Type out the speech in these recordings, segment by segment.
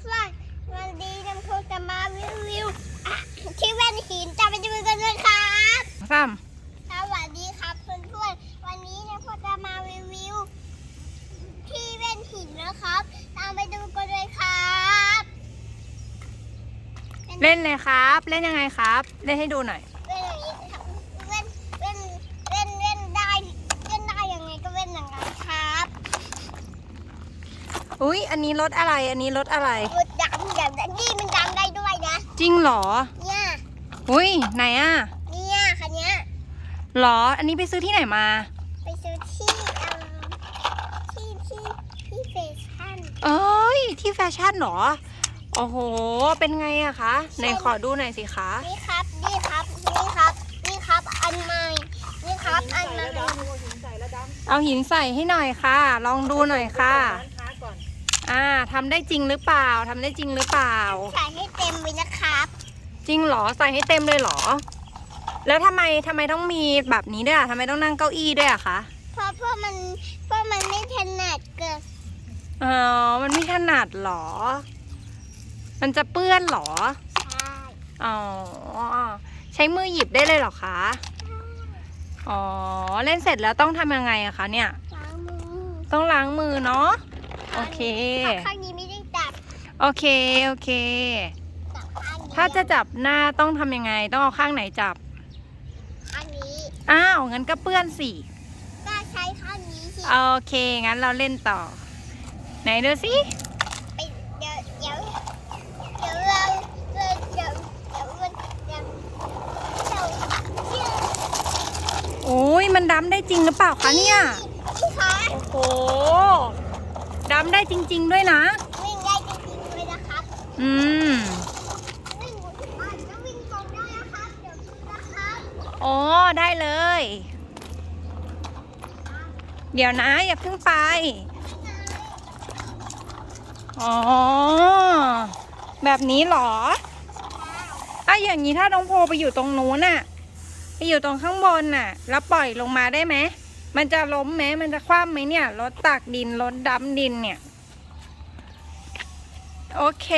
พื่อนๆวันนี้น้ำพุจะมารีวิวอะที่แว่นหินจะไปดูกันเลยครับซ้สวัสดีครับเพื่อนๆวันนี้น้ำพุจะมารีวิว ที่แว่นหินนะครับ ตามไปดูกันเลยครับำเล่นเลยครับ เล่นยังไงครับ เล่นให้ดูหน่อย เว่นอย่างนี้ครับเว่นเว่นเว่นเว่นได้เว่นได้ยังไงก็เว่นอย่างนั้นครับ อุ้ยอันนี้รถอะไร อันนี้รถอะไรรถดำแบบนี่มันดำได้ด้วยนะ จริงเหรอ เนี่ยอุ้ยไหนอะเนี่ยคันเนี้ยหรอ อันนี้ไปซื้อที่ไหนมา ไปซื้อที่เอ่อที่ที่ที่เฟชั่นเอ้ย ที่แฟชั่นเหรอ โอ้โห เป็นไงอะคะไหนขอดูหน่อยสิคะ นี่ครับ นี่ครับ นี่ครับ นี่ครับ อันใหม่ นี่ครับ อันใหม่ เอาหินใส่ให้หน่อยค่ะ ลองดูหน่อยค่ะ อ่าทำได้จริงหรือเปล่าทำได้จริงหรือเปล่า ใส่ให้เต็มเลยนะครับ จริงเหรอใส่ให้เต็มเลยเหรอ แล้วทำไมทำไมต้องมีแบบนี้ด้วยอะทำไมต้องนั่งเก้าอี้ด้วยอะคะเพราะเพราะมันเพราะมันไม่ถนัดเกิดอ๋อมันไม่ถนัดเหรอ มันจะเปื้อนเหรอใช่อ๋อใช้มือหยิบได้เลยเหรอคะอ๋อเล่นเสร็จแล้วต้องทำยังไงอะคะเนี่ย ล้างมือ ต้องล้างมือเนาะ โอเค ข้างนี้ไม่ได้จับโอเค โอเค จับข้างนี้ถ้าจะจับหน้าต้องทำยังไง ต้องเอาข้างไหนจับ ข้างนี้อ้าวงั้นก็เปื้อนสิก็ใช้ข้างนี้สิโอเคงั้นเราเล่นต่อ ไหนดูสิไปเดี๋ยวเดี๋ยวเดี๋ยวเราเดี๋ยวเดี๋ยวเดี๋ยวมันเดี๋ยวเดี๋ยวเดี๋ยวโอ้ยมันดำได้จริงหรือเปล่าคะเนี่ย นี่ค่ะ โอ้โห ดำได้จริง ๆ ด้วยนะ วิ่งได้จริงๆเลยนะครับอืมวิ่งอะจะวิ่งตรงได้นะครับเดี๋ยวดูนะครับอ๋อได้เลย เดี๋ยวนะ อย่าเพิ่งไป อ๋อ แบบนี้เหรออะอย่างนี้ถ้าน้องโพไปอยู่ตรงนู้นน่ะ ไปอยู่ตรงข้างบนน่ะ แล้วปล่อยลงมาได้ไหม มันจะล้มไหมมันจะคว่ำไหมเนี่ย รถตักดิน รถดำดินเนี่ย โอเค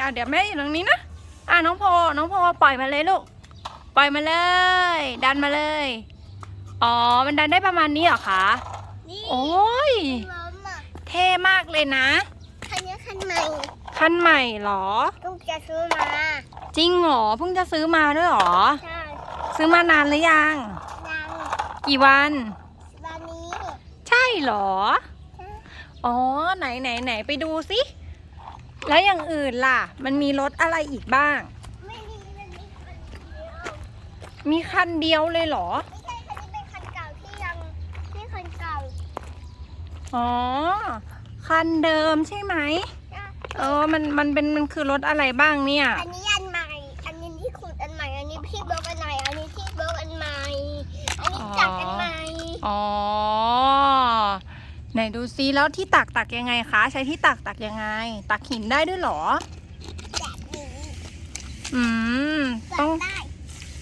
อะเดี๋ยวแม่อยู่ตรงนี้นะอะน้องโพน้องโพปล่อยมาเลยลูก ปล่อยมาเลย ดันมาเลย อ๋อ มันดันได้ประมาณนี้เหรอคะนี่โอ้ย ล้มอะเท่มากเลยนะ คันนี้คันใหม่ คันใหม่เหรอต้องจะซื้อมา จริงเหรอ เพิ่งจะซื้อมาด้วยเหรอ ใช่ ซื้อมานานหรือยัง ยัง กี่วันวันนี้ใช่ เหรอใช่อ๋อ ไหนไหนไหนไปดูสิ แล้วอย่างอื่นล่ะ มันมีรถอะไรอีกบ้าง ไม่ดีมันมีคันเดียวมีคันเดียวเลยเหรอ ไม่ใช่คันนี้เป็นคันเก่าที่ยังที่คันเก่าอ๋อ คันเดิมใช่ไหมใช่เออ มัน มันเป็น มันคือรถอะไรบ้างเนี่ย อันนี้อันใหม่ อันนี้ที่ขุดอันใหม่ อันนี้พี่บล็อกอันใหม่อันนี้ที่บล็อกอันใหม่ อันนี้จักรอันใหม่ อ๋อ ไหนดูซิแล้วที่ตักตักยังไงคะ ใช้ที่ตักตักยังไง ตักหินได้ด้วยเหรอ แบบนี้อืมจัต้องบได้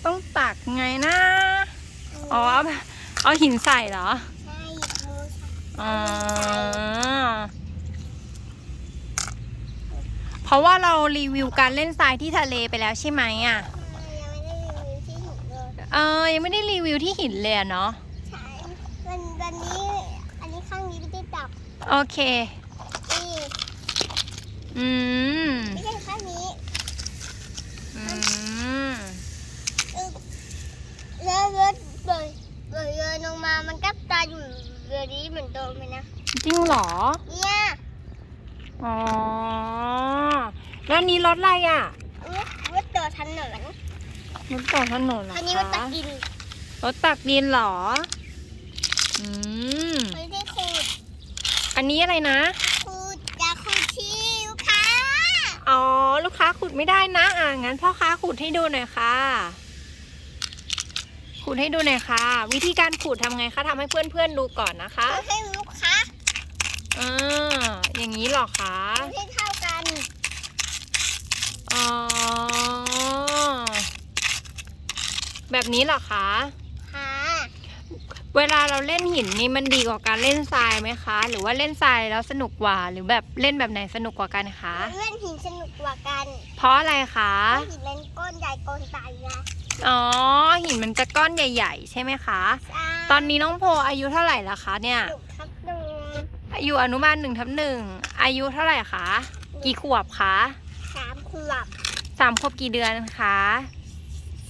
ต้องตักไงนะอ๋อเอาเอาหินใส่เหรอใช่มืออ๋อเพราะว่าเรารีวิวการเล่นทรายที่ทะเลไปแล้วใช่ไหมอะยังไม่ได้รีวิวที่หินเลยเออยังไม่ได้รีวิวที่หินเลยอะเนาะ ใช่วันวันนี้อันนี้ข้างนี้ไม่ได้จับ โอเค นี่อืม ไม่ใช่ข้างนี้อืมอึ๊บแล้วรถเปิดเปิดเรือลงมา มันก็ตายอยู่เรือนี้เหมือนเดิมเลยนะ จริงเหรอ เนี่ยอ๋อ แล้วอันนี้รถอะไรอะ รถรถต่อถนนรถต่อถนนเหรออันนี้คะมันตักดินรถตักดินเหรอ อืมไม่ได้ขูด อันนี้อะไรนะขูดจะขูดที่ลูกค้าอ๋อ ลูกค้าขุดไม่ได้นะ อ่างั้นพ่อค้าขุดให้ดูหน่อยค่ะ ขุดให้ดูหน่อยค่ะ วิธีการขุดทำไงคะทำให้เพื่อนๆดูก่อนนะคะเอาให้ลูกค้าอ่าอย่างนี้เหรอคะเอาให้เท่ากันอ๋อแบบนี้เหรอคะค่ะ เวลาเราเล่นหินนี่มันดีกว่าการเล่นทรายไหมคะ หรือว่าเล่นทรายแล้วสนุกกว่า หรือแบบเล่นแบบไหนสนุกกว่ากันคะ เล่นหินสนุกกว่ากัน เพราะอะไรคะเพราะหินมันก้อนใหญ่ก้อนใหญ่นะอ๋อ หินมันจะก้อนใหญ่ ๆ ใช่ไหมคะ ใช่ตอนนี้น้องโพอายุเท่าไหร่ละคะเนี่ย หนุกครับหนึ่งอายุอนุบาลหนึ่งทับหนึ่ง อายุเท่าไหร่คะ กี่ขวบคะสามขวบสามขวบกี่เดือนคะ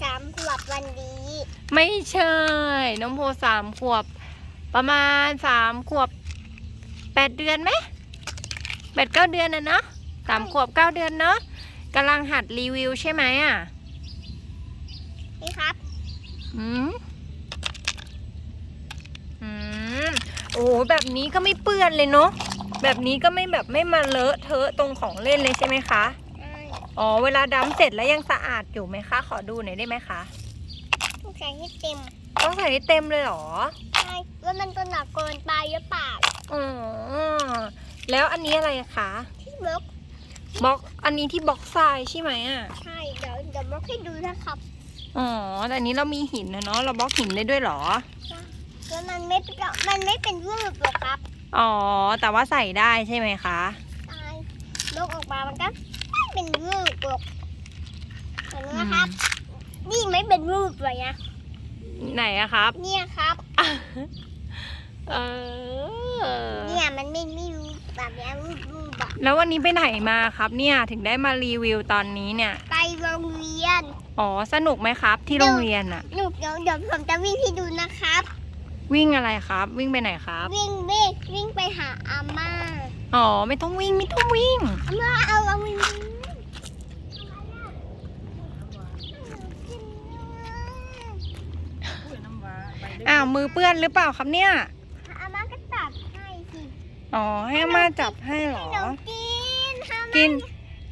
สามขวบวันดีไม่ใช่ น้องโพสามขวบ ประมาณสามขวบแปดเดือนไหมแปดเก้าเดือนนะเนาะสามขวบเก้าเดือนเนาะกำลังหัดรีวิวใช่ไหมอะนี่ครับอืมอืมโอ้โหแบบนี้ก็ไม่เปื้อนเลยเนาะแบบนี้ก็ไม่แบบไม่มาเลอะเทอะตรงของเล่นเลยใช่ไหมคะใช่ อ๋อ เวลาดำเสร็จแล้วยังสะอาดอยู่ไหมคะ ขอดูหน่อยได้ไหมคะ ต้องใส่ให้เต็มต้องใส่ให้เต็มเลยเหรอ ใช่ว่ามันตัวหนักเกินไปหรือเปล่าอ๋อ แล้วอันนี้อะไรคะที่บล็อกบล็อก อันนี้ที่บล็อกทรายใช่ไหมอะ ใช่ เดี๋ยวเดี๋ยวบล็อกให้ดูนะครับอ๋อ แต่อันนี้เรามีหินนะเนาะ เราบล็อกหินได้ด้วยเหรอ แล้วมันไม่เป็นมันไม่เป็นรูปหรอกครับอ๋อ แต่ว่าใส่ได้ใช่ไหมคะใช่บล็อกออกมามันก็ไม่ เป็นรูปหรอกเห็นไหมอืมครับ นี่ไม่เป็นรูปเลยนะไหนอะครับ เนี่ยครับเออเนี่ยมันไม่ไม่รู้แบบเนี้ยรูปรูปอะแล้ววันนี้ไปไหนมาครับเนี่ยถึงได้มารีวิวตอนนี้เนี่ย ไปโรงเรียน อ๋อสนุกไหมครับ ที่โรงเรียนอะหนูเดี๋ยวเดี๋ยวผมจะวิ่งให้ดูนะครับ วิ่งอะไรครับ วิ่งไปไหนครับ วิ่งวิ่งวิ่งไปหาอาม่าอ๋อไม่ต้องวิ่งไม่ต้องวิ่งอาม่าเอาเราวิ่ง อ้าวมือเปื้อนหรือเปล่าครับเนี่ย อาม่าก็ตัดให้สิอ๋อให้อามาจับให้เหรอให้น้องกินอาม่ากิน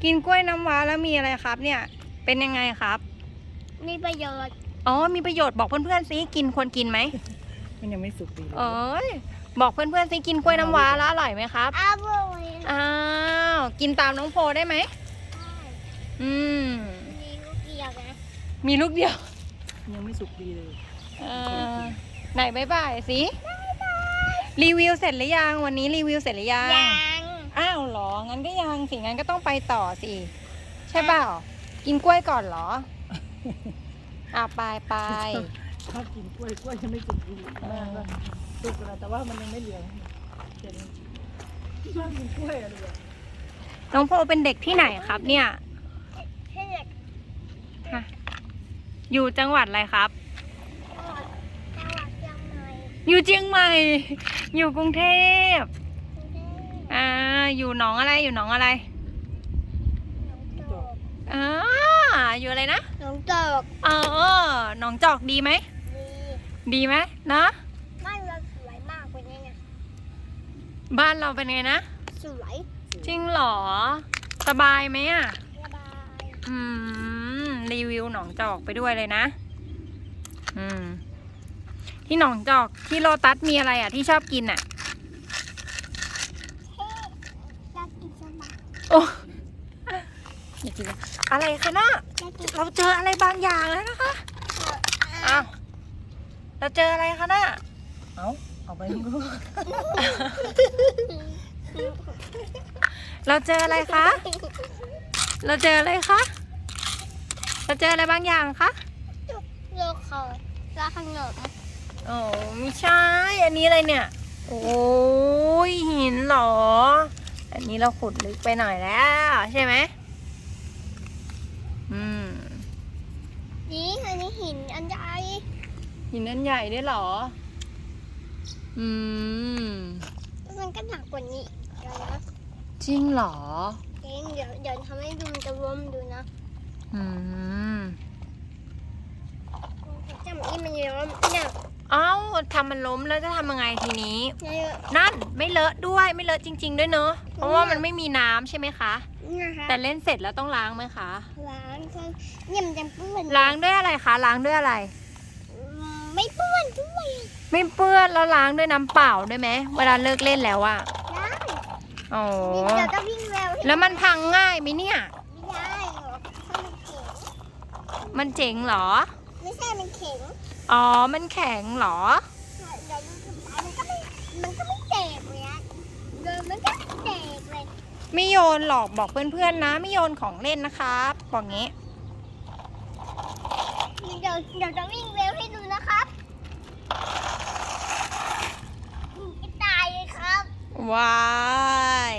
กินกล้วยน้ำว้าแล้วมีอะไรครับ เนี่ย เป็นยังไงครับ มีประโยชน์อ๋อมีประโยชน์บอกเพื่อนๆซิกินควรกินไหมมันยังไม่สุกดีเลยเอ้ยบอกเพื่อนๆซิกินกล้วยน้ำว้าแล้วอร่อยไหมครับ อร่อยอ้าวกินตามน้องโพได้ไหมอืม มีลูกเดียวนะ มีลูกเดียว ยังไม่สุกดีเลย เออไหนบายบายสิ รีวิวเสร็จหรือยัง วันนี้รีวิวเสร็จหรือยัง ยังอ้าวเหรอ งั้นก็ยังสิ งั้นก็ต้องไปต่อสิ ใช่เปล่า กินกล้วยก่อนเหรอ อะไปไป ชอบกินกล้วยกล้วยยังไม่สุกดีเออแม่ก็สุกแล้วแต่ว่ามันยังไม่เหลืองเห็นชอบกินกล้วยอะไรอย่างน้องโพเป็นเด็กที่ไหนครับเนี่ย ให้เด็กอยู่จังหวัดอะไรครับ จังหวัดจังหวัดเชียงใหม่ อยู่เชียงใหม่ อยู่กรุงเทพกรุงเทพอ่าอยู่หนองอะไรอยู่หนองอะไรหนองจอกอ่าอยู่อะไรนะหนองจอกเออหนองจอกดีไหมดีดีไหมนะบ้านเราสวยมากกว่านี้นะบ้านเราเป็นไงนะสวยจริงเหรอสบายไหมอะสบายอืมรีวิวหนองจอกไปด้วยเลยนะ อืม ที่หนองจอกที่โลตัสมีอะไรอะที่ชอบกินอะเท่อยากกินสบายโอ้อยากกินอะไรอะไรคะน่ะอยากกินเราเจออะไรบางอย่างแล้วนะคะอ้าวเราเจออะไรคะน่ะเอาเอาไปก็เราเจออะไรคะ เราเจออะไรคะ เราเจออะไรบางอย่างคะโลคอลาขนม โอ้ไม่ใช่ อันนี้อะไรเนี่ย โอ้ยหินเหรอ อันนี้เราขุดลึกไปหน่อยแล้ว ใช่ไหมอืม นี่อันนี้หินอันใหญ่หินนั่นใหญ่ด้วยเหรอ อืม มันก็หนักกว่านี้เดี๋ยวนะจริงเหรอ เองเดี๋ยวเดี๋ยวทำให้ดูมันจะรวมดูนะอืมจำนี่มันเยอะเนี่ย เอ้าทำมันล้มแล้วจะทำยังไงทีนี้เนี่ยนั่นไม่เลอะด้วยไม่เลอะจริง ๆ ด้วยเนอะเพราะว่ามันไม่มีน้ำใช่ไหมคะนี่นะคะแต่เล่นเสร็จแล้วต้องล้างไหมคะล้างก็เนี่ยมันจะเปื้อนล้างด้วยอะไรคะล้างด้วยอะไรอืมไม่เปื้อนด้วยไม่เปื้อนแล้วล้างด้วยน้ำเปล่าด้วยไหมเวลาเลิกเล่นแล้วอะได้อ๋อเดี๋ยวจะวิ่งเร็วแล้วมันพังง่ายไหมเนี่ยไม่ได้หรอกเพราะมันแข็งมันเจ๋งเหรอ ไม่ใช่มันแข็ง อ๋อ มันแข็งเหรอ ใช่ ไม่โยนหรอกบอกเพื่อนๆนะ ไม่โยนของเล่นนะครับบอกงี้ เดี๋ยวเดี๋ยวจะวิ่งเร็วให้ดูนะครับไม่ตายเลยครับว้าย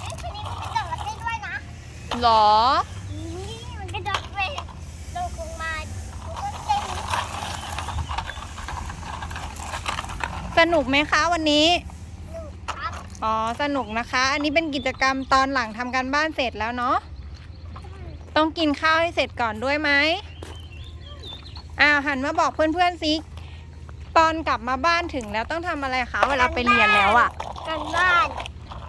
ไอ้คนนี้มันกระโดดได้ด้วยนะหรอ นี่มันกระโดดไปลงลงมาแล้วก็เต้น สนุกไหมคะวันนี้หนึ่งครับอ๋อสนุกนะคะ อันนี้เป็นกิจกรรมตอนหลังทำการบ้านเสร็จแล้วเนาะต้องกินข้าวให้เสร็จก่อนด้วยไหมอ้าวหันมาบอกเพื่อนๆสิตอนกลับมาบ้านถึงแล้วต้องทำอะไรคะเวลาไปเรียนแล้วอะกันบ้าน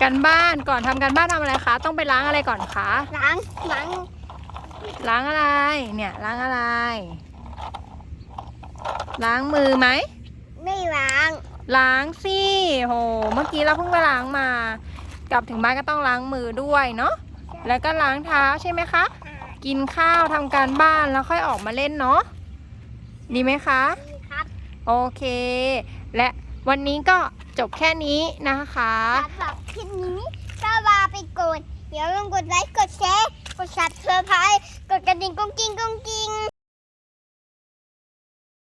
กันบ้านก่อนทำการบ้านทำอะไรคะ ต้องไปล้างอะไรก่อนคะล้างล้างล้างอะไรเนี่ยล้างอะไร ล้างมือไหมไม่ล้าง ล้างสิโห เมื่อกี้เราเพิ่งไปล้างมา กลับถึงบ้านก็ต้องล้างมือด้วยเนาะ แล้วก็ล้างเท้าใช่ไหมคะ กินข้าวทำการบ้านแล้วค่อยออกมาเล่นเนาะ ดีไหมคะดีครับโอเค และวันนี้ก็จบแค่นี้นะคะสำหรับคลิปนี้ก็ลาไปก่อนอย่าลืมกดไลค์ กดแชร์ กด subscribe กดกระดิ่งกุ้งกิ้งกุ้งกิ้ง